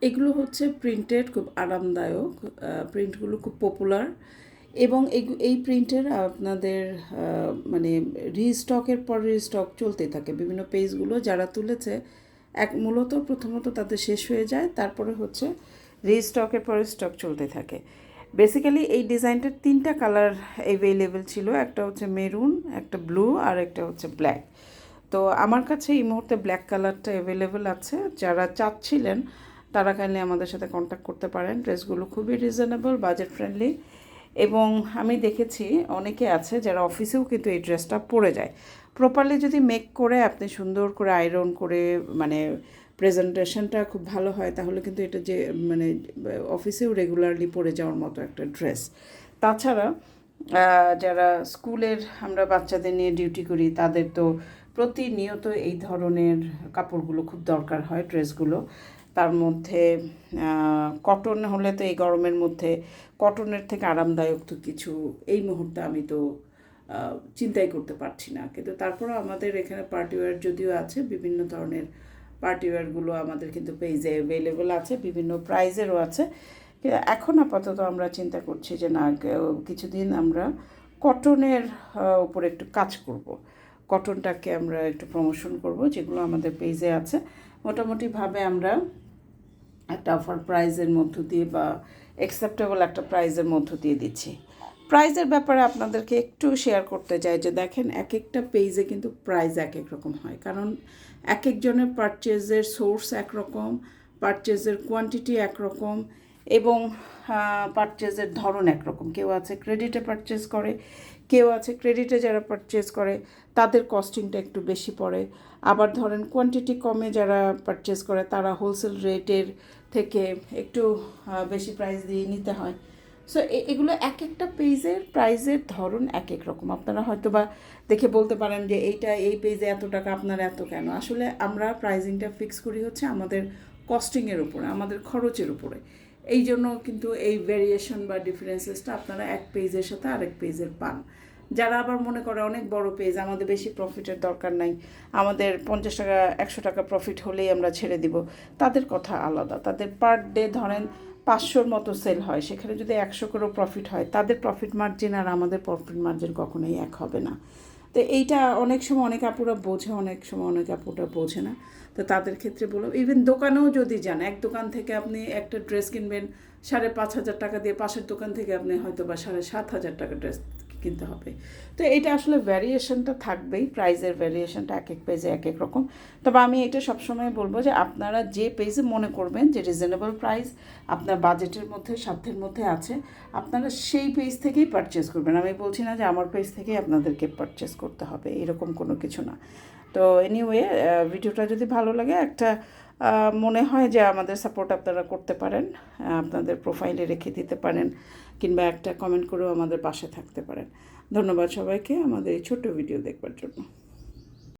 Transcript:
এগুলো হচ্ছে প্রিন্টেড খুব আরামদায়ক প্রিন্টগুলো খুব পপুলার এবং এই- প্রিন্টের আপনাদের মানে রিস্টকের পর রিস্টক চলতে থাকে। বিভিন্ন পেজগুলো যারা তুলেছে, এক, মূলত প্রথমত তাদের শেষ হয়ে যায়, তারপরে হচ্ছে রিস্টকের পরে স্টক চলতে থাকে। বেসিক্যালি এই ডিজাইনটার তিনটা কালার অ্যাভেলেবেল ছিল, একটা হচ্ছে মেরুন একটা ব্লু আর একটা হচ্ছে ব্ল্যাক তো আমার কাছে এই মুহূর্তে ব্ল্যাক কালারটা অ্যাভেলেবেল আছে। যারা চাচ্ছিলেন তারা কাইন্ডলি আমাদের সাথে কন্ট্যাক্ট করতে পারেন। ড্রেসগুলো খুবই রিজনেবল বাজেট ফ্রেন্ডলি এবং আমি দেখেছি অনেকে আছে যারা অফিসেও কিন্তু এই ড্রেসটা পরে যায়। প্রপারলি যদি মেক করে, আপনি সুন্দর করে আয়রন করে মানে প্রেজেন্টেশনটা খুব ভালো হয়, তাহলে কিন্তু এটা যে মানে অফিসেও রেগুলারলি পরে যাওয়ার মতো একটা ড্রেস তাছাড়া যারা স্কুলের আমরা বাচ্চাদের নিয়ে ডিউটি করি, তাদের তো প্রতিনিয়ত এই ধরনের কাপড়গুলো খুব দরকার হয় ড্রেসগুলো তার মধ্যে কটন হলে তো এই গরমের মধ্যে কটনের থেকে আরামদায়ক তো কিছু এই মুহূর্তে আমি তো চিন্তাই করতে পারছি না। কিন্তু তারপরে আমাদের এখানে পার্টিওয়ার যদিও আছে, বিভিন্ন ধরনের পার্টিওয়ারগুলো আমাদের কিন্তু পেজে অ্যাভেলেবেল আছে, বিভিন্ন প্রাইজেরও আছে। এখন আপাতত আমরা চিন্তা করছি যে না কিছুদিন আমরা কটনের উপরে একটু কাজ করব। কটনটাকে আমরা একটু প্রমোশন করব, যেগুলো আমাদের পেজে আছে। মোটামুটিভাবে আমরা একটা অফার প্রাইজের মধ্য দিয়ে বা অ্যাকসেপ্টেবল একটা প্রাইজের মধ্য দিয়ে দিচ্ছি। প্রাইজের ব্যাপারে আপনাদেরকে একটু শেয়ার করতে চাই যে দেখেন এক একটা পেজে কিন্তু প্রাইজ এক এক রকম হয়। কারণ এক একজনের পারচেজের সোর্স একরকম পারচেজের কোয়ান্টিটি একরকম এবং পারচেজের ধরন একরকম। কেউ আছে ক্রেডিটে পারচেজ করে, কেউ আছে ক্রেডিটে যারা পারচেজ করে, তাদের কস্টিংটা একটু বেশি পড়ে। আবার ধরেন কোয়ান্টিটি কমে যারা পারচেজ করে, তারা হোলসেল রেটের থেকে একটু বেশি প্রাইস দিয়ে নিতে হয়। সো এগুলো এক একটা পেজের প্রাইজের ধরন এক এক রকম। আপনারা হয়তো বা দেখে বলতে পারেন যে, এইটা এই পেজে এত টাকা, আপনার এত কেন? আসলে আমরা প্রাইজিংটা ফিক্স করি হচ্ছে আমাদের কস্টিংয়ের উপরে, আমাদের খরচের উপরে। এই জন্য কিন্তু এই ভেরিয়েশন বা ডিফারেন্সেসটা আপনারা এক পেজের সাথে আরেক পেজের পান। যারা আবার মনে করে অনেক বড় পেজ আমাদের বেশি প্রফিটের দরকার নাই, আমাদের পঞ্চাশ টাকা, একশো টাকা প্রফিট হলেই আমরা ছেড়ে দিব, তাদের কথা আলাদা। তাদের পার ডে ধরেন পাঁচশোর মতো সেল হয়, সেখানে যদি একশো করেও প্রফিট হয়, তাদের প্রফিট মার্জিন আর আমাদের প্রফিট মার্জিন কখনোই এক হবে না। তো এইটা অনেক সময় অনেক আপুরা বোঝে, অনেক সময় অনেক আপুরা বোঝে না। তো তাদের ক্ষেত্রে বলব ইভেন দোকানেও যদি যান, এক দোকান থেকে আপনি একটা ড্রেস কিনবেন, সাড়ে পাঁচ হাজার টাকা দিয়ে পাশের দোকান থেকে আপনি হয়তো বা সাড়ে সাত হাজার টাকা ড্রেস কিনতে হবে। তো এটা আসলে ভ্যারিয়েশনটা থাকবেই প্রাইজের ভ্যারিয়েশনটা এক এক পেজে এক এক রকম। তবে আমি এটা সবসময় বলব যে আপনারা যে পেজে মনে করবেন যে রিজনেবল প্রাইস আপনার বাজেটের মধ্যে, সাধ্যের মধ্যে আছে, আপনারা সেই পেজ থেকেই পারচেস করবেন। আমি বলছি না যে আমার পেজ থেকেই আপনাদেরকে পারচেস করতে হবে, এরকম কোনো কিছু না। তো এনিওয়ে ভিডিওটা যদি ভালো লাগে, একটা মনে হয় যে আমাদের সাপোর্ট আপনারা করতে পারেন আপনাদের প্রোফাইলে রেখে দিতে পারেন, কিংবা একটা কমেন্ট করেও আমাদের পাশে থাকতে পারেন। ধন্যবাদ সবাইকে আমাদের এই ছোট্ট ভিডিও দেখবার জন্য।